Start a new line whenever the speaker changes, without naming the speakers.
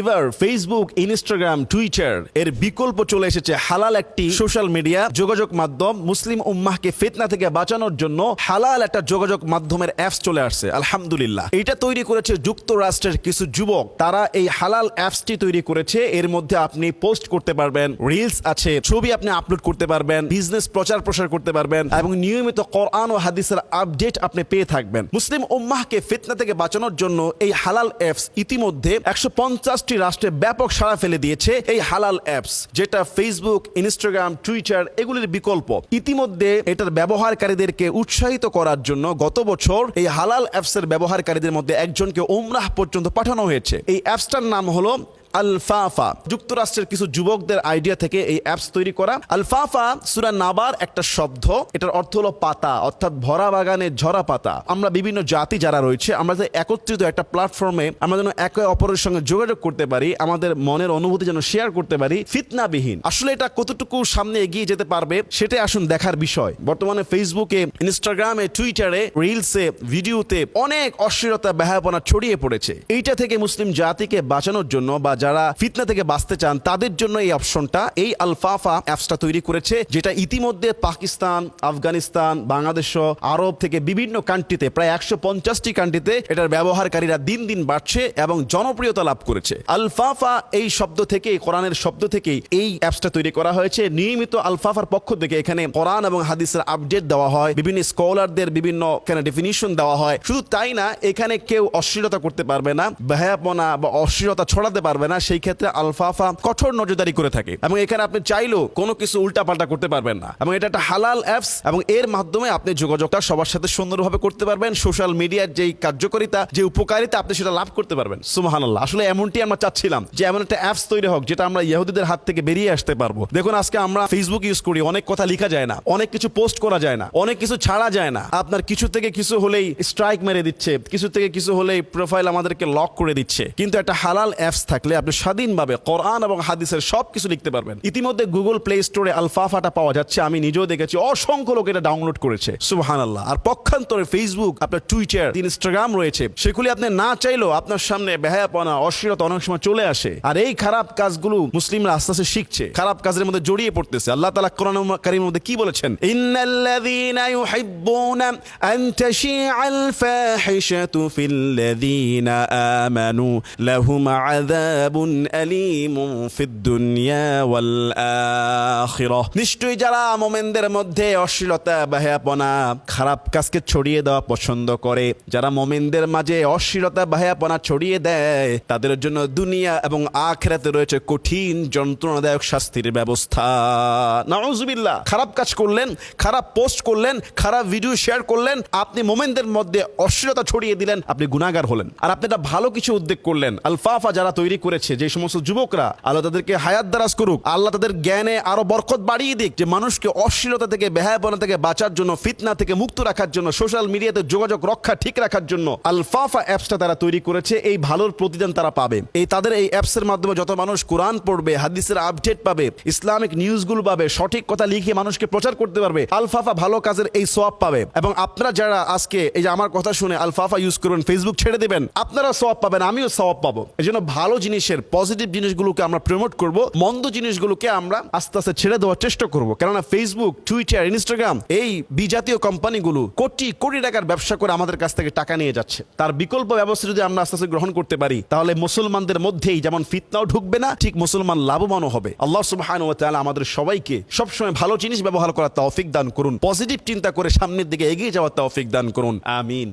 এবার Facebook Instagram Twitter এর বিকল্প চলে এসেছে হালাল একটি সোশ্যাল মিডিয়া যোগাযোগ মাধ্যম। মুসলিম উম্মাহকে ফিতনা থেকে বাঁচানোর জন্য হালাল একটা যোগাযোগ মাধ্যমের অ্যাপস চলে আসছে। আলহামদুলিল্লাহ। এটা তৈরি করেছে যুক্তরাষ্ট্রের কিছু যুবক। তারা এই হালাল অ্যাপসটি তৈরি করেছে। এর মধ্যে আপনি পোস্ট করতে পারবেন রিলস আছে, ছবি আপনি আপলোড করতে পারবেন বিজনেস প্রচার প্রসার করতে পারবেন এবং নিয়মিত কোরআন ও হাদিসের আপডেট আপনি পেয়ে থাকবেন। মুসলিম উম্মাহকে ফিতনা থেকে বাঁচানোর জন্য এই হালাল অ্যাপস ইতিমধ্যে একশো পঞ্চাশ পঞ্চাশটি রাষ্ট্রে ব্যাপক সাড়া ফেলে দিয়েছে এই হালাল অ্যাপস, যেটা ফেসবুক ইনস্টাগ্রাম টুইটার এগুলির বিকল্প। ইতিমধ্যে এটার ব্যবহারকারীদেরকে উৎসাহিত করার জন্য গত বছর এই হালাল অ্যাপসের ব্যবহারকারীদের মধ্যে একজনকে উমরাহ পর্যন্ত পাঠানো হয়েছে। এই অ্যাপসটার নাম হলো আলফাফা, যুক্তরাষ্ট্রের কিছু যুবকদের আইডিয়া থেকে এই অ্যাপস তৈরি করা। আলফাফা, সুরা নাবার একটা শব্দ। এটার অর্থ হলো পাতা, অর্থাৎ ভরা বাগানে ঝরা পাতা। আমরা বিভিন্ন জাতি যারা রয়েছে, আমরা যে একত্রিত একটা প্ল্যাটফর্মে আমরা যেন একে অপরের সঙ্গে যোগাযোগ করতে পারি, আমাদের মনের অনুভূতি যেন শেয়ার করতে পারি, ফিতনাবিহীন। আসলে এটা কতটুকু সামনে এগিয়ে যেতে পারবে, সেটাই আসুন দেখার বিষয়। বর্তমানে ফেসবুকে ইনস্টাগ্রামে টুইটারে রিলসে ভিডিওতে অনেক অশ্লীলতা ব্যাহাপনা ছড়িয়ে পড়েছে। এইটা থেকে মুসলিম জাতিকে বাঁচানোর জন্য বা যারা ফিতনা থেকে বাঁচতে চান, তাদের জন্য এই অপশনটা, এই আলফাফা অ্যাপসটা তৈরি করেছে, যেটা ইতিমধ্যে পাকিস্তান, আফগানিস্তান, বাংলাদেশ আরব থেকে বিভিন্ন কান্ট্রিতে প্রায় একশো পঞ্চাশটি কান্ট্রিতে এটার ব্যবহারকারীরা দিন দিন বাড়ছে এবং জনপ্রিয়তা লাভ করেছে। আলফাফা এই শব্দ থেকে কোরআনের শব্দ থেকেই এই অ্যাপসটা তৈরি করা হয়েছে। নিয়মিত আলফাফার পক্ষ থেকে এখানে কোরআন এবং হাদিসের আপডেট দেওয়া হয়, বিভিন্ন স্কলারদের বিভিন্ন এখানে ডেফিনিশন দেওয়া হয়। শুধু তাই না, এখানে কেউ অশ্লীলতা করতে পারবে না বেহায়াপনা বা অশ্লীলতা ছড়াতে পারবে না। সেই ক্ষেত্রে আলফাফা কঠোর নজরদারি করে থাকে। এবং এখানে আপনি চাইলেও কোনো কিছু উল্টাপাল্টা করতে পারবেন না। এবং এটা একটা হালাল অ্যাপস, এবং এর মাধ্যমে আপনি যোগাযোগটা সবার সাথে সুন্দরভাবে করতে পারবেন। সোশ্যাল মিডিয়ার যেই কার্যকারিতা, যে উপকারিতা, আপনি সেটা লাভ করতে পারবেন। সুমাহানাল্লাহ আসলে এমনটি আমরা চাচ্ছিলাম যে, এমন একটা অ্যাপস তৈরি হোক, যেটা আমরা ইহুদিদের হাত থেকে বেরিয়ে আসতে পারব। দেখুন, আজকে আমরা ফেসবুক ইউজ করি, অনেক কথা লেখা যায় না, অনেক কিছু পোস্ট করা যায় না, অনেক কিছু ছাড়া যায় না। আপনার কিছু থেকে কিছু হলেই স্ট্রাইক মেরে দিচ্ছে, কিছু থেকে কিছু হলেই প্রোফাইল আমাদেরকে লক করে দিচ্ছে। কিন্তু একটা হালাল অ্যাপস থাকলে আপনি স্বাধীনভাবে কোরআন এবং হাদিসের সব কিছু লিখতে পারবেন। ইতিমধ্যে গুগল প্লে স্টোরে আলফাফাটা পাওয়া যাচ্ছে, আমি নিজেও দেখেছি। অসংখ্য লোক এটা ডাউনলোড করেছে। সুবহান আল্লাহ আর পক্ষান্তরে ফেসবুক আপনার টুইটার ইনস্টাগ্রাম রয়েছে। সেগুলি আপনি না চাইলেও আপনার সামনে বেহায়াপনা, অশ্লীলতা অনেক সময় চলে আসে। আর এই খারাপ কাজগুলো মুসলিমরা আস্তে আস্তে শিখছে। খারাপ কাজের মধ্যে জড়িয়ে পড়তেছে। আল্লাহ তালা কোরআন কারিমের মধ্যে কি বলেছেন? ইন্নাল্লাযীনা ইউহিব্বুনা আন তাশিআল ফাহিশাতু ফিল্লাযীনা আমানু লাহুম আযাবুন আলীমুন ফিদ দুনিয়া ওয়াল আখিরাহ নিশ্চয়ই যারা মোমেনদের মধ্যে অশ্লীলতা, বাহায়াপনা, খারাপ কাজকে ছড়িয়ে দেওয়া পছন্দ করে, যারা মোমেনদের মাঝে অশ্লীলতা, বাহায়াপনা ছড়িয়ে দেয়, তাদের জন্য দুনিয়া এবং আখেরাতে রয়েছে কঠিন, যন্ত্রণাদায়ক শাস্তির ব্যবস্থা। নাউজুবিল্লাহ, খারাপ কাজ করলেন, খারাপ পোস্ট করলেন, খারাপ ভিডিও শেয়ার করলেন, আপনি মোমেনদের মধ্যে অশ্লীলতা ছড়িয়ে দিলেন, আপনি গুনাহগার হলেন। আর আপনি একটা ভালো কিছু উদ্যোগ করলেন। আলফাফা যারা তৈরি করেছে, যে সমস্ত যুবকরা আল্লাহ তাদেরকে হায়াত দারাজ করুক, আল্লাহ তাদের জ্ঞানে আরও বরকত বাড়িয়ে দিক, যে মানুষকে অশ্লীলতা থেকে, বেহায়াপনা থেকে বাঁচার জন্য, ফিতনা থেকে মুক্ত রাখার জন্য, সোশ্যাল মিডিয়াতে যোগাযোগ রক্ষা ঠিক রাখার জন্য আলফাফা অ্যাপসটা তারা তৈরি করেছে, এই ভালোর প্রতিদান তারা পাবে। এই তাদের এই অ্যাপসের মাধ্যমে যত মানুষ কোরআন পড়বে, হাদিসের আপডেট পাবে, ইসলামিক নিউজগুলো পাবে, সঠিক কথা লিখে মানুষকে প্রচার করতে পারবে, আলফাফা ভালো কাজের এই সোয়াব পাবে। এবং আপনারা যারা আজকে এই যে আমার কথা শুনে আলফাফা ইউজ করবেন ফেসবুক ছেড়ে দেবেন, আপনারা সোয়াব পাবেন, আমিও সোয়াব পাবো। এই জন্য ভালো জিনিসের পজিটিভ জিনিসগুলোকে আমরা প্রমোট করব, মন্দ জিনিসগুলোকে আমরা আস্তে আস্তে ছেড়ে দেওয়ার চেষ্টা করব। কেননা ফেসবুক টুইটার ইনস্টাগ্রাম এই বিজাতীয় কোম্পানিগুলো কোটি কোটি টাকার ব্যবসা করে আমাদের কাছ থেকে টাকা নিয়ে যাচ্ছে। তার বিকল্প ব্যবস্থা যদি আমরা আস্তে আস্তে গ্রহণ করতে পারি, তাহলে মুসলমানদের মধ্যেই যেমন ফিতনাও ঢুকবে না, ঠিক মুসলমান লাভবানও হবে। আল্লাহ সুবহান ও তাআলা আমাদের সবাইকে সবসময় ভালো জিনিস ব্যবহার করার তৌফিক দান করুন। পজিটিভ চিন্তা করে সামনের দিকে এগিয়ে যাওয়ার তৌফিক দান করুন। আমিন।